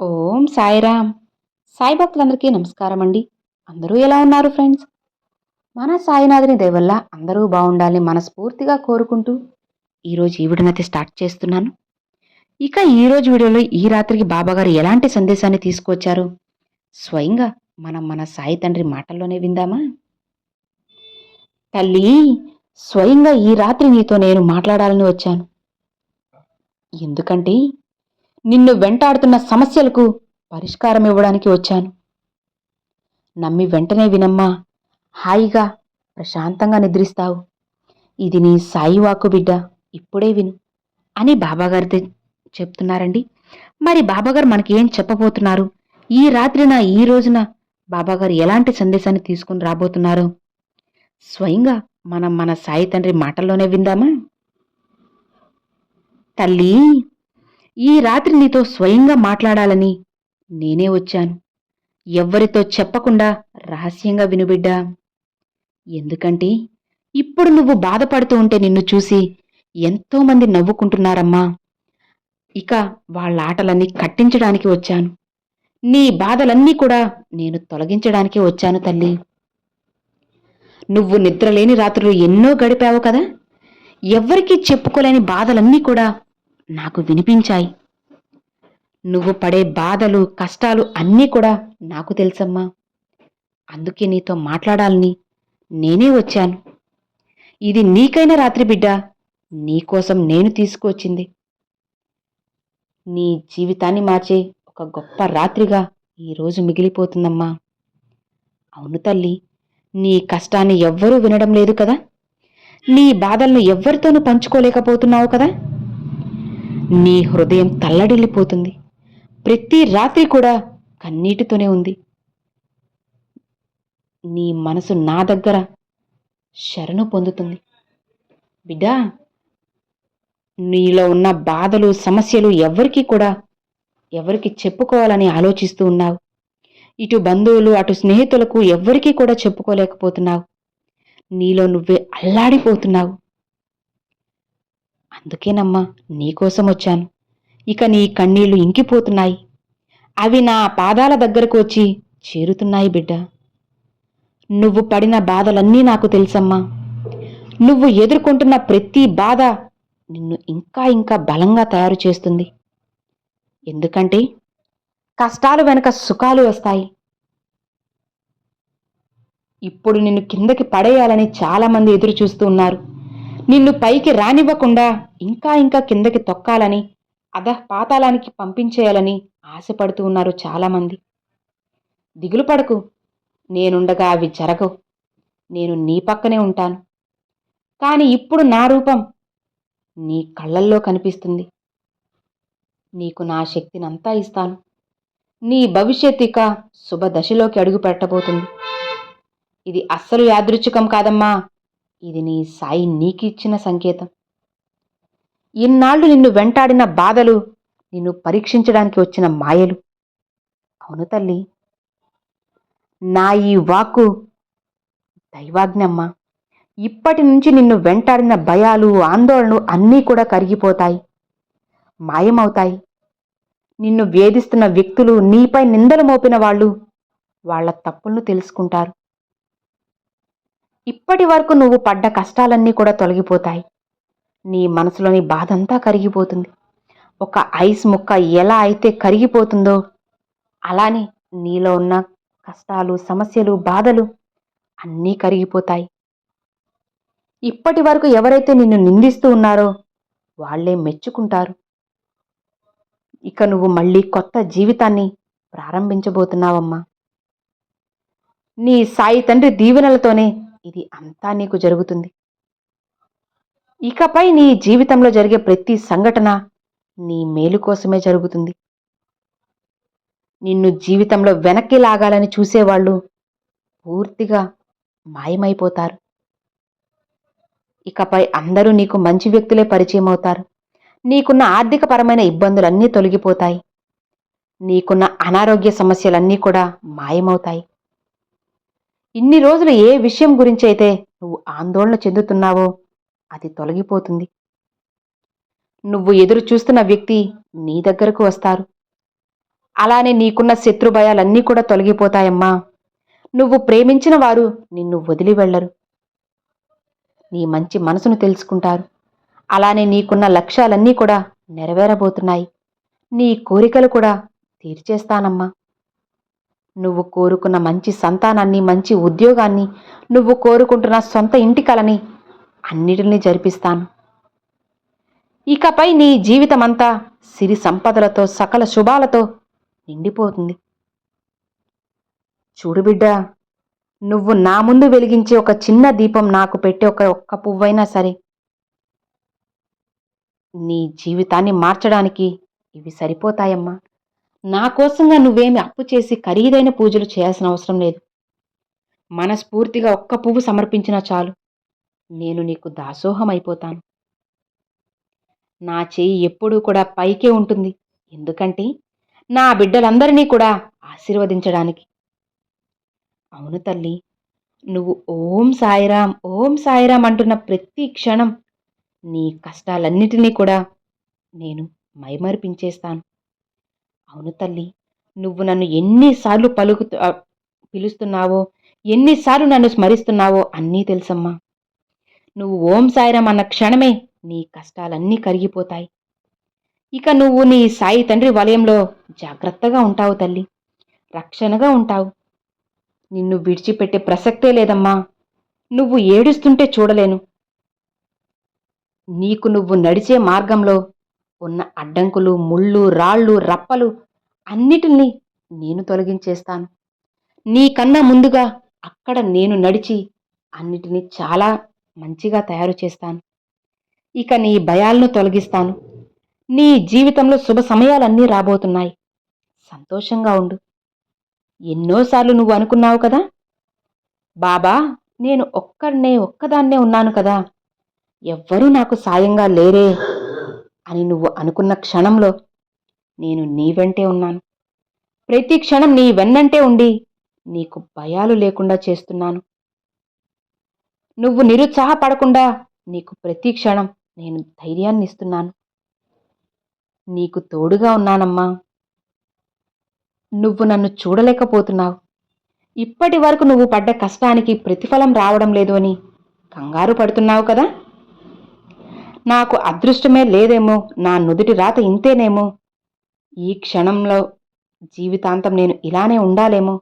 ఓం సాయిరామ్. సాయి భక్తులందరికీ నమస్కారం అండి అందరూ ఎలా ఉన్నారు ఫ్రెండ్స్? మన సాయినాథుని దయవల్ల అందరూ బాగుండాలని మనస్ఫూర్తిగా కోరుకుంటూ ఈరోజు ఈ వీడియోనైతే స్టార్ట్ చేస్తున్నాను. ఇక ఈరోజు వీడియోలో ఈ రాత్రికి బాబాగారు ఎలాంటి సందేశాన్ని తీసుకొచ్చారు? స్వయంగా మనం మన సాయి తండ్రి మాటల్లోనే విందామా? తల్లి స్వయంగా ఈ రాత్రి నీతో నేను మాట్లాడాలని వచ్చాను. ఎందుకంటే నిన్ను వెంటాడుతున్న సమస్యలకు పరిష్కారం ఇవ్వడానికి వచ్చాను. నమ్మి వెంటనే వినమ్మా. హాయిగా ప్రశాంతంగా నిద్రిస్తావు. ఇది నీ సాయి వాక్కు బిడ్డ. ఇప్పుడే విను. అని బాబాగారితో చెప్తున్నారండి. మరి బాబాగారు మనకి ఏం చెప్పబోతున్నారు? ఈ రాత్రిన ఈ రోజున బాబాగారు ఎలాంటి సందేశాన్ని తీసుకుని రాబోతున్నారు? స్వయంగా మనం మన సాయి తండ్రి మాటల్లోనే విందామా? తల్లి! ఈ రాత్రి నీతో స్వయంగా మాట్లాడాలని నేనే వచ్చాను. ఎవ్వరితో చెప్పకుండా రహస్యంగా వినుబిడ్డా. ఎందుకంటే ఇప్పుడు నువ్వు బాధపడుతూ ఉంటే నిన్ను చూసి ఎంతోమంది నవ్వుకుంటున్నారమ్మా. ఇక వాళ్ళ ఆటలన్నీ కట్టించడానికి వచ్చాను. నీ బాధలన్నీ కూడా నేను తొలగించడానికి వచ్చాను తల్లి. నువ్వు నిద్రలేని రాత్రులు ఎన్నో గడిపావు కదా? ఎవ్వరికీ చెప్పుకోలేని బాధలన్నీ కూడా నాకు వినిపించాయి. నువ్వు పడే బాధలు కష్టాలు అన్నీ కూడా నాకు తెలుసమ్మా. అందుకే నీతో మాట్లాడాలని నేనే వచ్చాను. ఇది నీకైన రాత్రి బిడ్డ నీకోసం నేను తీసుకువచ్చింది. నీ జీవితాన్ని మార్చే ఒక గొప్ప రాత్రిగా ఈరోజు మిగిలిపోతుందమ్మా. అవును తల్లి నీ కష్టాన్ని ఎవ్వరూ వినడం లేదు కదా? నీ బాధలను ఎవ్వరితోనూ పంచుకోలేకపోతున్నావు కదా? నీ హృదయం తల్లడిల్లిపోతుంది. ప్రతి రాత్రి కూడా కన్నీటితోనే ఉంది. నీ మనసు నా దగ్గర శరణు పొందుతుంది. బిడ్డా నీలో ఉన్న బాధలు సమస్యలు ఎవరికి కూడా ఎవరికి చెప్పుకోవాలని ఆలోచిస్తూ ఉన్నావు. ఇటు బంధువులు అటు స్నేహితులకు ఎవ్వరికీ కూడా చెప్పుకోలేకపోతున్నావు. నీలో నువ్వే అల్లాడిపోతున్నావు. అందుకేనమ్మా నీకోసం వచ్చాను. ఇక నీ కన్నీళ్ళు ఇంకిపోతున్నాయి. అవి నా పాదాల దగ్గరకు వచ్చి చేరుతున్నాయి బిడ్డ. నువ్వు పడిన బాధలన్నీ నాకు తెలుసమ్మా. నువ్వు ఎదుర్కొంటున్న ప్రతి బాధ నిన్ను ఇంకా ఇంకా బలంగా తయారు చేస్తుంది. ఎందుకంటే కష్టాలు వెనుక సుఖాలు వస్తాయి. ఇప్పుడు నిన్ను కిందకి పడేయాలని చాలామంది ఎదురు చూస్తూ ఉన్నారు. నిన్ను పైకి రానివ్వకుండా ఇంకా ఇంకా కిందకి తొక్కాలని అధ పాతాళానికి పంపించేయాలని ఆశపడుతూ ఉన్నారు చాలామంది. దిగులు పడకు నేనుండగా అవి జరగవు. నేను నీ పక్కనే ఉంటాను. కాని ఇప్పుడు నా రూపం నీ కళ్ళల్లో కనిపిస్తుంది. నీకు నా శక్తినంతా ఇస్తాను. నీ భవిష్యత్తు ఇక శుభ అడుగు పెట్టబోతుంది ఇది అస్సలు యాదృచ్ఛికం కాదమ్మా. ఇది నీ సాయి నీకిచ్చిన సంకేతం. ఇన్నాళ్ళు నిన్ను వెంటాడిన బాధలు నిన్ను పరీక్షించడానికి వచ్చిన మాయలు. అవును తల్లి. నా ఈ వాక్కు దైవాజ్ఞమ్మ. ఇప్పటి నుంచి నిన్ను వెంటాడిన భయాలు ఆందోళనలు అన్నీ కూడా కరిగిపోతాయి మాయమవుతాయి. నిన్ను వేధిస్తున్న వ్యక్తులు నీపై నిందలు మోపిన వాళ్ళు వాళ్ళ తప్పులను తెలుసుకుంటారు. ఇప్పటి వరకు నువ్వు పడ్డ కష్టాలన్నీ కూడా తొలగిపోతాయి. నీ మనసులోని బాధంతా కరిగిపోతుంది. ఒక ఐస్ ముక్క ఎలా అయితే కరిగిపోతుందో అలానే నీలో ఉన్న కష్టాలు సమస్యలు బాధలు అన్నీ కరిగిపోతాయి. ఇప్పటి వరకు ఎవరైతే నిన్ను నిందిస్తూ ఉన్నారో వాళ్ళే మెచ్చుకుంటారు. ఇక నువ్వు మళ్ళీ కొత్త జీవితాన్ని ప్రారంభించబోతున్నావమ్మా. నీ సాయి తండ్రి దీవెనలతోనే ఇది అంతా నీకు జరుగుతుంది. ఇకపై నీ జీవితంలో జరిగే ప్రతి సంఘటన నీ మేలు కోసమే జరుగుతుంది. నిన్ను జీవితంలో వెనక్కి లాగాలని చూసేవాళ్ళు పూర్తిగా మాయమైపోతారు. ఇకపై అందరూ నీకు మంచి వ్యక్తులే పరిచయం అవుతారు. నీకున్న ఆర్థికపరమైన ఇబ్బందులన్నీ తొలగిపోతాయి. నీకున్న అనారోగ్య సమస్యలన్నీ కూడా మాయమవుతాయి. ఇన్ని రోజులు ఏ విషయం గురించి అయితే నువ్వు ఆందోళన చెందుతున్నావో అది తొలగిపోతుంది. నువ్వు ఎదురు చూస్తున్న వ్యక్తి నీ దగ్గరకు వస్తారు. అలానే నీకున్న శత్రు భయాలన్నీ కూడా తొలగిపోతాయమ్మా. నువ్వు ప్రేమించిన వారు నిన్ను వదిలి వెళ్ళరు. నీ మంచి మనసును తెలుసుకుంటారు. అలానే నీకున్న లక్ష్యాలన్నీ కూడా నెరవేరబోతున్నాయి. నీ కోరికలు కూడా తీర్చేస్తానమ్మా. నువ్వు కోరుకున్న మంచి సంతానాన్ని మంచి ఉద్యోగాన్ని నువ్వు కోరుకుంటున్న సొంత ఇంటి కలని అన్నిటినీ జరిపిస్తాను. ఇకపై నీ జీవితమంతా సిరి సంపదలతో సకల శుభాలతో నిండిపోతుంది. చూడు బిడ్డ నువ్వు నా ముందు వెలిగించే ఒక చిన్న దీపం నాకు పెట్టే ఒక ఒక్క పువ్వైనా సరే నీ జీవితాన్ని మార్చడానికి ఇవి సరిపోతాయమ్మా. నా కోసంగా నువ్వేమి అప్పు చేసి ఖరీదైన పూజలు చేయాల్సిన అవసరం లేదు. మనస్ఫూర్తిగా ఒక్క పువ్వు సమర్పించినా చాలు. నేను నీకు దాసోహం అయిపోతాను. నా చేయి ఎప్పుడూ కూడా పైకే ఉంటుంది. ఎందుకంటే నా బిడ్డలందరినీ కూడా ఆశీర్వదించడానికి. అవును తల్లి నువ్వు ఓం సాయిరాం ఓం సాయిరాం అంటున్న ప్రతి క్షణం నీ కష్టాలన్నిటినీ కూడా నేను మైమర్పించేస్తాను. అవును తల్లి. నువ్వు నన్ను ఎన్నిసార్లు పలుకు పిలుస్తున్నావో ఎన్నిసార్లు నన్ను స్మరిస్తున్నావో అన్నీ తెలుసమ్మా. నువ్వు ఓం సాయిరామ్ అన్న క్షణమే నీ కష్టాలన్నీ కరిగిపోతాయి. ఇక నువ్వు నీ సాయి తండ్రి వలయంలో జాగ్రత్తగా ఉంటావు తల్లి. రక్షణగా ఉంటావు. నిన్ను విడిచిపెట్టే ప్రసక్తే లేదమ్మా. నువ్వు ఏడుస్తుంటే చూడలేను. నీకు నువ్వు నడిచే మార్గంలో ఉన్న అడ్డంకులు ముళ్ళు రాళ్ళు రప్పలు అన్నిటినీ నేను తొలగించేస్తాను. నీకన్నా ముందుగా అక్కడ నేను నడిచి అన్నిటినీ చాలా మంచిగా తయారు చేస్తాను. ఇక నీ భయాలను తొలగిస్తాను. నీ జీవితంలో శుభ సమయాలన్నీ రాబోతున్నాయి. సంతోషంగా ఉండు. ఎన్నోసార్లు నువ్వు అనుకున్నావు కదా? బాబా నేను ఒక్కడనే ఒక్కదాన్నే ఉన్నాను కదా. ఎవ్వరూ నాకు సాయంగా లేరే. అని నువ్వు అనుకున్న క్షణంలో నేను నీ వెంటే ఉన్నాను. ప్రతి క్షణం నీ వెన్నంటే ఉండి నీకు భయాలు లేకుండా చేస్తున్నాను. నువ్వు నిరుత్సాహపడకుండా నీకు ప్రతి క్షణం నేను ధైర్యాన్ని ఇస్తున్నాను. నీకు తోడుగా ఉన్నానమ్మా. నువ్వు నన్ను చూడలేకపోతున్నావు. ఇప్పటి వరకు నువ్వు పడ్డ కష్టానికి ప్రతిఫలం రావడం లేదు అని కంగారు పడుతున్నావు కదా? నాకు అదృష్టమే లేదేమో నా నుదుటి రాత ఇంతేనేమో. ఈ క్షణంలో జీవితాంతం నేను ఇలానే ఉండాలేమో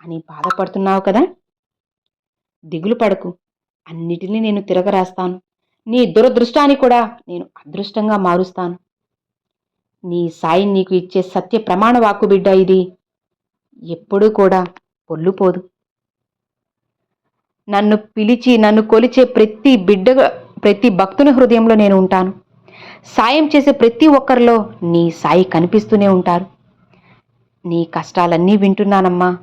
అని బాధపడుతున్నావు కదా? దిగులు పడకు. అన్నిటినీ నేను తిరగరాస్తాను. నీ దురదృష్టాన్ని కూడా నేను అదృష్టంగా మారుస్తాను. నీ సాయి నీకు ఇచ్చే సత్య ప్రమాణ వాక్కు బిడ్డ ఇది. ఎప్పుడూ కూడా పొల్లుపోదు నన్ను పిలిచి నన్ను కొలిచే ప్రతి బిడ్డ ప్రతి భక్తుని హృదయంలో నేను ఉంటాను. సాయం చేసే ప్రతి ఒక్కరిలో నీ సాయి కనిపిస్తూనే ఉంటారు. నీ కష్టాలన్నీ వింటున్నానమ్మా.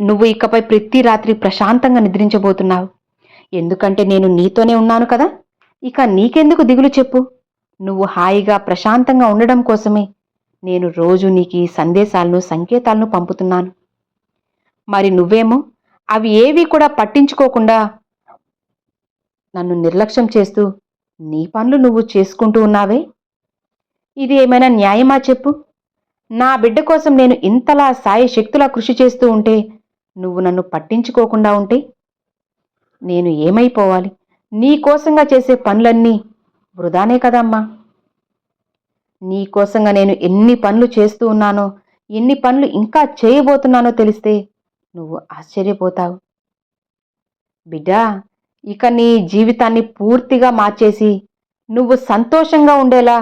నువ్వు ఇకపై ప్రతి రాత్రి ప్రశాంతంగా నిద్రించబోతున్నావు. ఎందుకంటే నేను నీతోనే ఉన్నాను కదా. ఇక నీకెందుకు దిగులు చెప్పు. నువ్వు హాయిగా ప్రశాంతంగా ఉండడం కోసమే నేను రోజు నీకు ఈ సందేశాలను సంకేతాలను పంపుతున్నాను. మరి నువ్వేమో అవి ఏవి కూడా పట్టించుకోకుండా నన్ను నిర్లక్ష్యం చేస్తూ నీ పనులు నువ్వు చేసుకుంటూ ఉన్నావే? ఇది ఏమైనా న్యాయమా చెప్పు? నా బిడ్డ కోసం నేను ఇంతలా సాయి శక్తులా కృషి చేస్తూ ఉంటే నువ్వు నన్ను పట్టించుకోకుండా ఉంటే? నేను ఏమైపోవాలి? నీకోసంగా చేసే పనులన్నీ వృధానే కదమ్మా. నీకోసంగా నేను ఎన్ని పనులు చేస్తూ ఉన్నానో ఎన్ని పనులు ఇంకా చేయబోతున్నానో తెలిస్తే నువ్వు ఆశ్చర్యపోతావు. బిడ్డా ఇక నీ జీవితాన్ని పూర్తిగా మార్చేసి నువ్వు సంతోషంగా ఉండేలా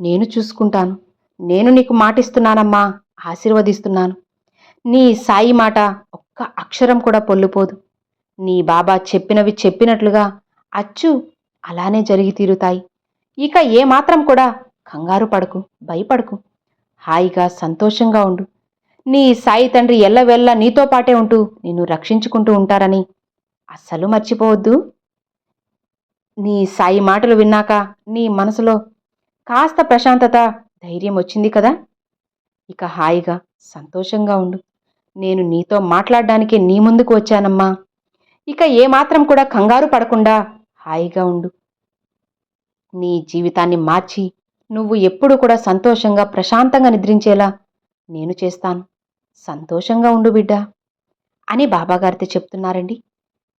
నేను చూసుకుంటాను. నేను నీకు మాటిస్తున్నానమ్మా ఆశీర్వదిస్తున్నాను. నీ సాయి మాట ఒక్క అక్షరం కూడా పొల్లుపోదు. నీ బాబా చెప్పినవి చెప్పినట్లుగా అచ్చు అలానే జరిగి తీరుతాయి. ఇక ఏమాత్రం కూడా కంగారు పడకు భయపడకు. హాయిగా సంతోషంగా ఉండు. నీ సాయి తండ్రి ఎల్లవెల్ల నీతో పాటే ఉంటూ నిన్ను రక్షించుకుంటూ ఉంటారని అస్సలు మర్చిపోవద్దు. నీ సాయి మాటలు విన్నాక నీ మనసులో కాస్త ప్రశాంతత ధైర్యం వచ్చింది కదా? ఇక హాయిగా సంతోషంగా ఉండు. నేను నీతో మాట్లాడడానికి నీ ముందుకు వచ్చానమ్మా. ఇక ఏమాత్రం కూడా కంగారు పడకుండా హాయిగా ఉండు. నీ జీవితాన్ని మార్చి నువ్వు ఎప్పుడు కూడా సంతోషంగా ప్రశాంతంగా నిద్రించేలా నేను చేస్తాను. సంతోషంగా ఉండు బిడ్డా అని బాబాగారితో చెప్తున్నారండి.